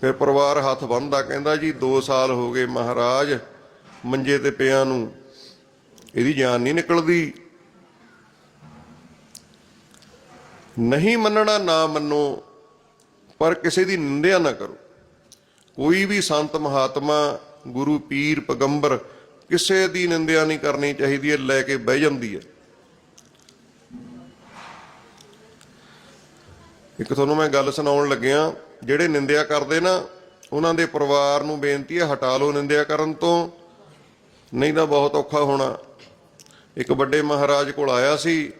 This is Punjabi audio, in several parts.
ਫਿਰ ਪਰਿਵਾਰ ਹੱਥ ਬੰਨਦਾ ਕਹਿੰਦਾ ਜੀ 2 ਸਾਲ ਹੋ ਗਏ ਮਹਾਰਾਜ, ਮੰਜੇ ਤੇ ਪਿਆਂ ਨੂੰ। ਇਹਦੀ ਜਾਨ ਨਹੀਂ ਨਿਕਲਦੀ। ਨਹੀਂ ਮੰਨਣਾ ਨਾ ਮੰਨੋ, ਪਰ ਕਿਸੇ ਦੀ ਨਿੰਦਿਆ ਨਾ ਕਰੋ। ਕੋਈ ਵੀ ਸੰਤ ਮਹਾਤਮਾ, ਗੁਰੂ ਪੀਰ ਪੈਗੰਬਰ ਕਿਸੇ ਦੀ ਨਿੰਦਿਆ ਨਹੀਂ ਕਰਨੀ ਚਾਹੀਦੀ ਹੈ, ਲੈ ਕੇ ਬਹਿ ਜਾਂਦੀ ਹੈ। ਇੱਕ ਤੁਹਾਨੂੰ ਮੈਂ ਗੱਲ ਸੁਣਾਉਣ ਲੱਗਿਆ, ਜਿਹੜੇ ਨਿੰਦਿਆ ਕਰਦੇ ਨਾ, ਉਹਨਾਂ ਦੇ ਪਰਿਵਾਰ ਨੂੰ ਬੇਨਤੀ ਹੈ ਹਟਾ ਲਓ ਨਿੰਦਿਆ ਕਰਨ ਤੋਂ। ਨਹੀਂ ਤਾਂ ਬਹੁਤ ਔਖਾ ਹੋਣਾ। ਇੱਕ ਵੱਡੇ ਮਹਾਰਾਜ ਕੋਲ ਆਇਆ ਸੀ।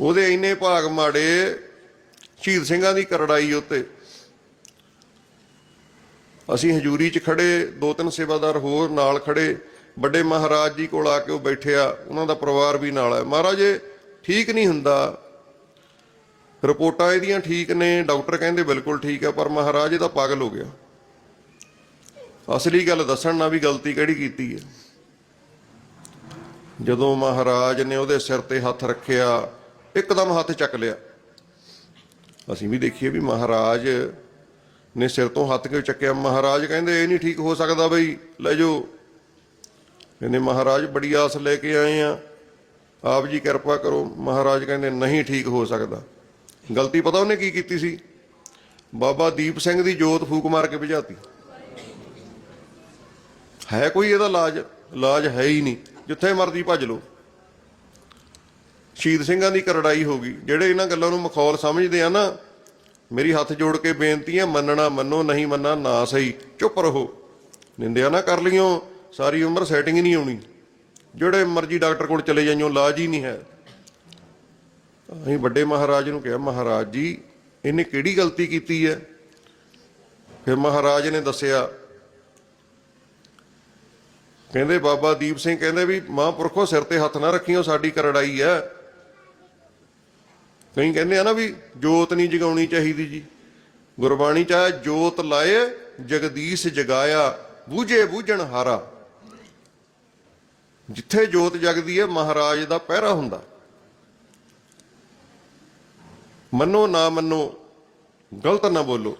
ਉਹਦੇ ਇੰਨੇ ਭਾਗ ਮਾੜੇ, ਸ਼ਹੀਦ ਸਿੰਘਾਂ ਦੀ ਕਰੜਾਈ ਉੱਤੇ। ਅਸੀਂ ਹਜੂਰੀ 'ਚ ਖੜੇ, ਦੋ ਤਿੰਨ ਸੇਵਾਦਾਰ ਹੋਰ ਨਾਲ ਖੜੇ। ਵੱਡੇ ਮਹਾਰਾਜ ਜੀ ਕੋਲ ਆ ਕੇ ਉਹ ਬੈਠਿਆ। ਉਹਨਾਂ ਦਾ ਪਰਿਵਾਰ ਵੀ ਨਾਲ ਹੈ ਮਹਾਰਾਜ ਠੀਕ ਨਹੀਂ ਹੁੰਦਾ। ਰਿਪੋਰਟਾਂ ਇਹਦੀਆਂ ਠੀਕ ਨੇ, ਡਾਕਟਰ ਕਹਿੰਦੇ ਬਿਲਕੁਲ ਠੀਕ ਆ, ਪਰ ਮਹਾਰਾਜ ਇਹ ਤਾਂ ਪਾਗਲ ਹੋ ਗਿਆ। ਅਸਲੀ ਗੱਲ ਦੱਸਣ ਨਾਲ ਵੀ ਗਲਤੀ ਕਿਹੜੀ ਕੀਤੀ ਹੈ? ਜਦੋਂ ਮਹਾਰਾਜ ਨੇ ਉਹਦੇ ਸਿਰ ਤੇ ਹੱਥ ਰੱਖਿਆ, ਇੱਕਦਮ ਹੱਥ ਚੱਕ ਲਿਆ। ਅਸੀਂ ਵੀ ਦੇਖੀਏ ਵੀ ਮਹਾਰਾਜ ਨੇ ਸਿਰ ਤੋਂ ਹੱਥ ਕਿਉਂ ਚੱਕਿਆ? ਮਹਾਰਾਜ ਕਹਿੰਦੇ, ਇਹ ਨਹੀਂ ਠੀਕ ਹੋ ਸਕਦਾ ਬਈ, ਲੈ ਜਾਓ। ਕਹਿੰਦੇ, ਮਹਾਰਾਜ, ਬੜੀ ਆਸ ਲੈ ਕੇ ਆਏ ਆ। ਆਪ ਜੀ ਕਿਰਪਾ ਕਰੋ। ਮਹਾਰਾਜ ਕਹਿੰਦੇ, ਨਹੀਂ ਠੀਕ ਹੋ ਸਕਦਾ। ਗਲਤੀ ਪਤਾ ਉਹਨੇ ਕੀ ਕੀਤੀ ਸੀ? ਬਾਬਾ ਦੀਪ ਸਿੰਘ ਦੀ ਜੋਤ ਫੂਕ ਮਾਰ ਕੇ ਭਜਾਤੀ। ਹੈ ਕੋਈ ਇਹਦਾ ਇਲਾਜ ਇਲਾਜ ਹੈ ਹੀ ਨਹੀਂ। ਜਿੱਥੇ ਮਰਜ਼ੀ ਭੱਜ ਲਓ। ਸ਼ਹੀਦ ਸਿੰਘਾਂ ਦੀ ਕਰੜਾਈ ਹੋ ਗਈ। ਜਿਹੜੇ ਇਹਨਾਂ ਗੱਲਾਂ ਨੂੰ ਮਖੌਲ ਸਮਝਦੇ ਆ ਨਾ, ਮੇਰੀ ਹੱਥ ਜੋੜ ਕੇ ਬੇਨਤੀ ਹੈ, ਮੰਨਣਾ ਮੰਨੋ, ਨਹੀਂ ਮੰਨਣਾ ਨਾ ਸਹੀ। ਚੁੱਪ ਰਹੋ। ਨਿੰਦਿਆ ਨਾ ਕਰ ਲਿਓ ਸਾਰੀ ਉਮਰ ਸੈਟਿੰਗ ਹੀ ਨਹੀਂ ਆਉਣੀ ਜਿਹੜੇ ਮਰਜ਼ੀ ਡਾਕਟਰ ਕੋਲ ਚਲੇ ਜਾਈਓ ਇਲਾਜ ਹੀ ਨਹੀਂ ਹੈ। ਅਸੀਂ ਵੱਡੇ ਮਹਾਰਾਜ ਨੂੰ ਕਿਹਾ, ਮਹਾਰਾਜ ਜੀ, ਇਹਨੇ ਕਿਹੜੀ ਗਲਤੀ ਕੀਤੀ ਹੈ? ਫਿਰ ਮਹਾਰਾਜ ਨੇ ਦੱਸਿਆ, ਕਹਿੰਦੇ ਬਾਬਾ ਦੀਪ ਸਿੰਘ ਕਹਿੰਦੇ ਵੀ, ਮਹਾਂਪੁਰਖੋ, ਸਿਰ ਤੇ ਹੱਥ ਨਾ ਰੱਖਿਓ, ਸਾਡੀ ਕਰੜਾਈ ਹੈ। ਕਈ ਕਹਿੰਦੇ ਆ ਨਾ ਵੀ, ਜੋਤ ਨਹੀਂ ਜਗਾਉਣੀ ਚਾਹੀਦੀ ਜੀ। ਗੁਰਬਾਣੀ ਚ ਆਇਆ, ਜੋਤ ਲਾਏ, ਜਗਦੀਸ਼ ਜਗਾਇਆ, ਬੂਝੇ ਬੂਝਣ ਹਾਰਾ। ਜਿੱਥੇ ਜੋਤ ਜਗਦੀ ਹੈ, ਮਹਾਰਾਜ ਦਾ ਪਹਿਰਾ ਹੁੰਦਾ। ਮੰਨੋ ਨਾ ਮੰਨੋ ਗਲਤ ਨਾ ਬੋਲੋ।